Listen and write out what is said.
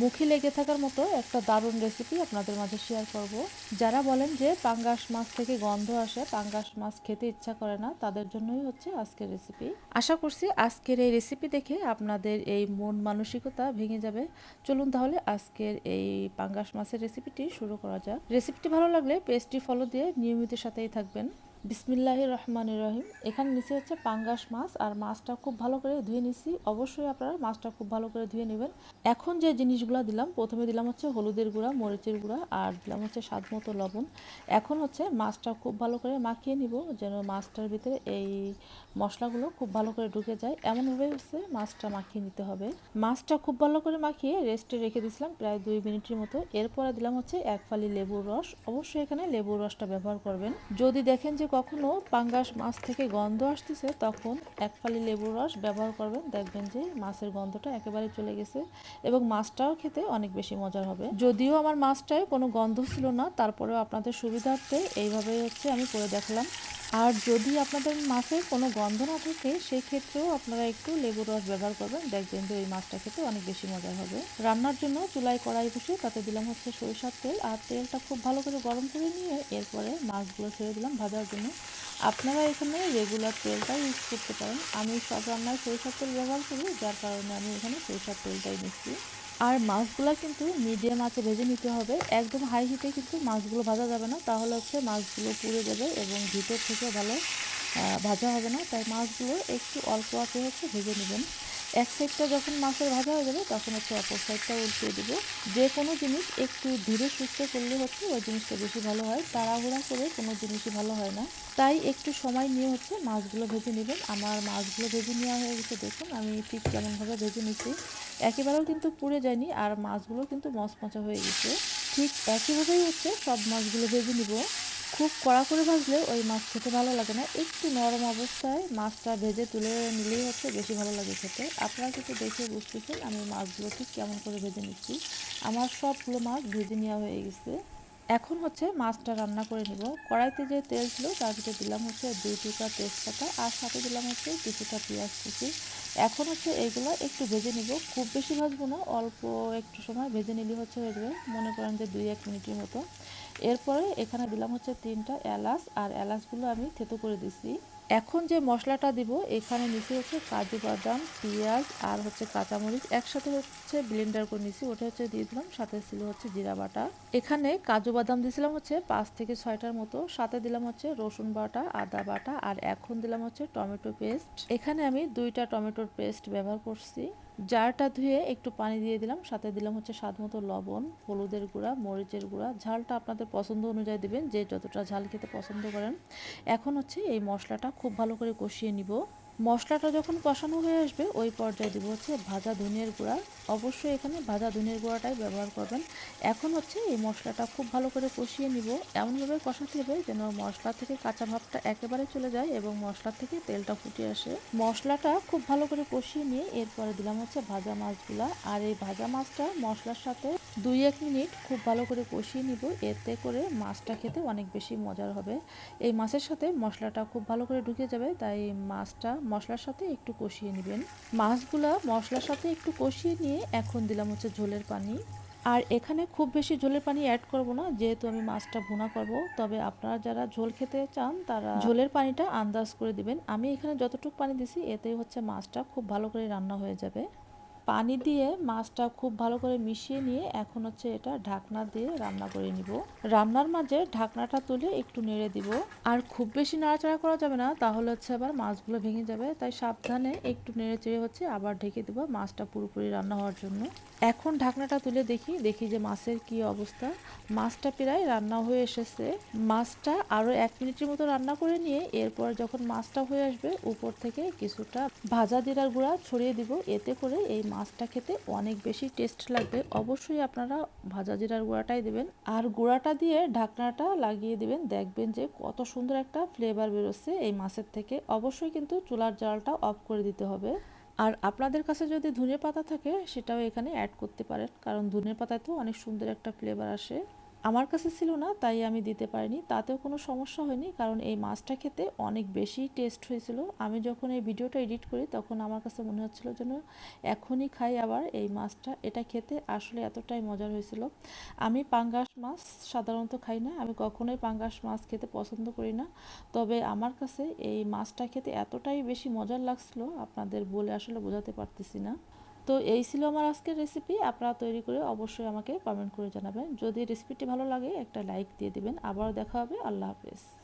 মুখে লেগে থাকার মতো একটা দারুণ রেসিপি আপনাদের মাঝে শেয়ার করব। যারা বলেন যে পাঙ্গাস মাছ থেকে গন্ধ আসে, পাঙ্গাস মাছ খেতে ইচ্ছা করে না, তাদের জন্যই হচ্ছে আজকের রেসিপি আশা করছি আজকের এই রেসিপি দেখে আপনাদের এই মন মানসিকতা ভেঙে যাবে। চলুন তাহলে আজকের এই পাঙ্গাস মাছের রেসিপিটি শুরু করা যাক। রেসিপিটি ভালো লাগলে পেজটি ফলো দিয়ে নিয়মিত সাথেই থাকবেন। বিসমিল্লাহ রহমান রহিম। এখানে নিচে হচ্ছে পাঙ্গাস মাছ, আর মাছটা খুব ভালো করে ধুয়ে নিছি। অবশ্যই আপনারা মাছটা খুব ভালো করে ধুয়ে নেবেন। এখন যে জিনিসগুলো দিলাম, প্রথমে দিলাম হচ্ছে হলুদের গুঁড়া, মরিচের গুঁড়া, আর দিলাম হচ্ছে স্বাদ মতো লবণ। এখন হচ্ছে মাছটা খুব ভালো করে মাখিয়ে নিব, যেন মাছটার ভিতরে এই মশলাগুলো খুব ভালো করে ঢুকে যায়। এমনভাবে হচ্ছে মাছটা মাখিয়ে নিতে হবে। মাছটা খুব ভালো করে মাখিয়ে রেস্টে রেখে দিয়েছিলাম প্রায় দুই মিনিটের মতো। এরপরে দিলাম হচ্ছে এক ফালি লেবুর রস। অবশ্যই এখানে লেবুর রসটা ব্যবহার করবেন। যদি দেখেন যে কখনো পাঙ্গাস মাছ থেকে গন্ধ আসতেছে, তখন এক ফালি লেবুর রস ব্যবহার করবেন। দেখবেন যে মাছের গন্ধটা একেবারে চলে গেছে এবং মাছটাও খেতে অনেক বেশি মজার হবে। যদিও আমার মাছটায় কোনো গন্ধ ছিল না, তারপরেও আপনাদের সুবিধার্থে এইভাবেই হচ্ছে আমি করে দেখালাম। আর যদি আপনাদের মাছের কোনো গন্ধ না থাকে সেই ক্ষেত্রেও আপনারা একটু লেবুর রস ব্যবহার করবেন। দেখবেন যে ওই মাছটা খেতে অনেক বেশি মজা হবে। রান্নার জন্য চুলায় কড়াই বসে তাতে দিলাম হচ্ছে সরিষার তেল। আর তেলটা খুব ভালো করে গরম করে নিয়ে এরপরে মাছগুলো ছেড়ে দিলাম ভাজার জন্য। আপনারা এখানে রেগুলার তেলটাই ইউজ করতে পারেন। আমি সব রান্নায় সরিষার তেল ব্যবহার করি, যার কারণে আমি এখানে সরিষার তেলটাই নিচ্ছি আর মাছগুলো কিন্তু মিডিয়াম আঁচে ভেজে নিতে হবে। একদম হাই হিটে কিন্তু মাছগুলো ভাজা যাবে না। তাহলে হচ্ছে মাছগুলো পুড়ে যাবে এবং ভিতর থেকে ভালো ভাজা হবে না। তাই মাছগুলো একটু অল্প আঁচে হচ্ছে ভেজে নেবেন। এক সাইডটা যখন মাছের ভাজা হয়ে যাবে, তখন হচ্ছে অপর সাইডটা উল্টিয়ে দেবো। যে কোনো জিনিস একটু ধীরে সুস্থ করলে হচ্ছে ওই জিনিসটা বেশি ভালো হয়। তাড়াহুড়া করে কোনো জিনিসই ভালো হয় না। তাই একটু সময় নিয়ে হচ্ছে মাছগুলো ভেজে নেবেন। আমার মাছগুলো ভেজে নেওয়া হয়ে গেছে। দেখুন, আমি ঠিক কেমনভাবে ভেজে নিচ্ছি। একেবারেও কিন্তু পুড়ে যায়নি আর মাছগুলো কিন্তু মচমচা হয়ে গেছে। ঠিক একইভাবেই হচ্ছে, সব মাছগুলো ভেজে নিব। খুব কড়া করে ভাজলে ওই মাছ খেতে ভালো লাগে না। একটু নরম অবস্থায় মাছটা ভেজে তুলে নিলেই হচ্ছে বেশি ভালো লাগে খেতে। আপনারা কিন্তু দেখে বুঝতেছেন আমি মাছগুলো ঠিক কেমন করে ভেজে নিচ্ছি। আমার সবগুলো মাছ ভেজে নেওয়া হয়ে গেছে। এখন হচ্ছে মাছটা রান্না করে নিব। কড়াইতে যে তেল ছিল তার ভিতরে দিলাম হচ্ছে দুই টুকরা তেজপাতা আর সাথে দিলাম হচ্ছে কিছুটা পেঁয়াজ কুচি। এখন হচ্ছে এইগুলো একটু ভেজে নিব। খুব বেশি ভাজবো না, অল্প একটু সময় ভেজে নিলে হচ্ছে হয়ে যাবে। মনে করেন যে দুই এক মিনিটের মতো। এরপরে এখানে দিলাম হচ্ছে তিনটা এলাচ আর এলাচগুলো আমি থেতো করে দিছি। এখন যে মশলাটা দিব, এখানে নিচে হচ্ছে কাজু বাদাম, পেঁয়াজ আর হচ্ছে কাঁচামরিচ। একসাথে হচ্ছে ব্লেন্ডার করে নিছি, ওটা হচ্ছে দিয়ে দিলাম, সাথে ছিল হচ্ছে জিরা বাটা। এখানে কাজু বাদাম দিয়েছিলাম হচ্ছে পাঁচ থেকে ছয়টার মতো, সাথে দিলাম হচ্ছে রসুন বাটা, আদা বাটা, আর এখন দিলাম হচ্ছে টমেটো পেস্ট। এখানে আমি দুইটা টমেটোর পেস্ট ব্যবহার করছি। জারটা ধুয়ে একটু পানি দিয়ে দিলাম, সাথে দিলাম হচ্ছে স্বাদ মতো লবণ, হলুদের গুঁড়া, মরিচের গুঁড়া। ঝালটা আপনাদের পছন্দ অনুযায়ী দেবেন, যে যতটা ঝাল খেতে পছন্দ করেন। এখন হচ্ছে এই মশলাটা খুব ভালো করে কষিয়ে নিব। মশলাটা যখন কষানো হয়ে আসবে, ওই পর্যায়ে দিব হচ্ছে ভাজা ধনিয়ার গুঁড়া। অবশ্যই এখানে ভাজা ধনিয়ার গুঁড়াটাই ব্যবহার করবেন। এখন হচ্ছে এই মশলাটা খুব ভালো করে কষিয়ে নিব। এমনভাবে কষাতে হবে যেন মশলা থেকে কাঁচা ভাবটা একেবারে চলে যায় এবং মশলা থেকে তেলটা ফুটে আসে। মশলাটা খুব ভালো করে কষিয়ে নিয়ে এরপরে দিলাম হচ্ছে ভাজা মাছগুলা। আর এই ভাজা মাছটা মশলার সাথে দুই এক মিনিট খুব ভালো করে কষিয়ে নিব। এতে করে মাছটা খেতে অনেক বেশি মজার হবে। এই মাছের সাথে মশলাটা খুব ভালো করে ঢুকে যাবে, তাই মাছটা মশলার সাথে একটু কষিয়ে নেবেন। মাছগুলা মশলার সাথে একটু কষিয়ে নিয়ে এখন দিলাম হচ্ছে ঝোলের পানি। আর এখানে খুব বেশি ঝোলের পানি অ্যাড করব না, যেহেতু আমি মাছটা ভুনা করব। তবে আপনারা যারা ঝোল খেতে চান, তারা ঝোলের পানিটা আন্দাজ করে দিবেন। আমি এখানে যতটুকু পানি দিছি, এতে হচ্ছে মাছটা খুব ভালো করে রান্না হয়ে যাবে। পানি দিয়ে মাছটা খুব ভালো করে মিশিয়ে নিয়ে এখন হচ্ছে এটা ঢাকনা দিয়ে রান্না করে নিব। রান্নার মাঝে ঢাকনাটা তুলে একটু নেড়ে দিব। আর খুব বেশি নাড়াচাড়া করা যাবে না, তাহলে হচ্ছে আবার মাছগুলো ভেঙে যাবে। তাই সাবধানে একটু নেড়ে চেড়ে হচ্ছে আবার ঢেকে দিব মাছটা পুরোপুরি রান্না হওয়ার জন্য। এখন ঢাকনাটা তুলে দেখি দেখি যে মাছের কি অবস্থা। মাছটা প্রায় রান্না হয়ে এসেছে। মাছটা আরও এক মিনিটের মতো রান্না করে নিয়ে এরপর যখন মাছটা হয়ে আসবে, উপর থেকে কিছুটা ভাজা জিরার গুঁড়া ছড়িয়ে দিব। এতে করে এই মাছটা খেতে অনেক বেশি টেস্ট লাগবে। অবশ্যই আপনারা ভাজা জিরার গুঁড়াটাই দেবেন। আর গুঁড়াটা দিয়ে ঢাকনাটা লাগিয়ে দেবেন। দেখবেন যে কত সুন্দর একটা ফ্লেভার বেরোচ্ছে এই মাছের থেকে। অবশ্যই কিন্তু চুলার জালটা অফ করে দিতে হবে। আর আপনাদের কাছে যদি ধনে পাতা থাকে, সেটাও এখানে অ্যাড করতে পারেন। কারণ ধনে পাতায় তো অনেক সুন্দর একটা ফ্লেভার আসে। আমার কাছে ছিল না, তাই আমি দিতে পারিনি। তাতেও কোনো সমস্যা হয়নি, কারণ এই মাছটা খেতে অনেক বেশি টেস্ট হয়েছিল। আমি যখন এই ভিডিওটা এডিট করি, তখন আমার কাছে মনে হচ্ছিল যেন এখনই খাই আবার এই মাছটা। এটা খেতে আসলে এতটাই মজার হয়েছিল। আমি পাঙ্গাস মাছ সাধারণত খাই না, আমি কখনোই পাঙ্গাস মাছ খেতে পছন্দ করি না। তবে আমার কাছে এই মাছটা খেতে এতটাই বেশি মজার লাগছিল, আপনাদের বলে আসলে বোঝাতে পারতেছি না। তো এই ছিল আমার আজকের রেসিপি আপনারা তৈরি করে অবশ্যই আমাকে কমেন্ট করে জানাবেন। যদি রেসিপিটি ভালো লাগে, একটা লাইক দিয়ে দেবেন। আবারও দেখা হবে। আল্লাহ হাফেজ।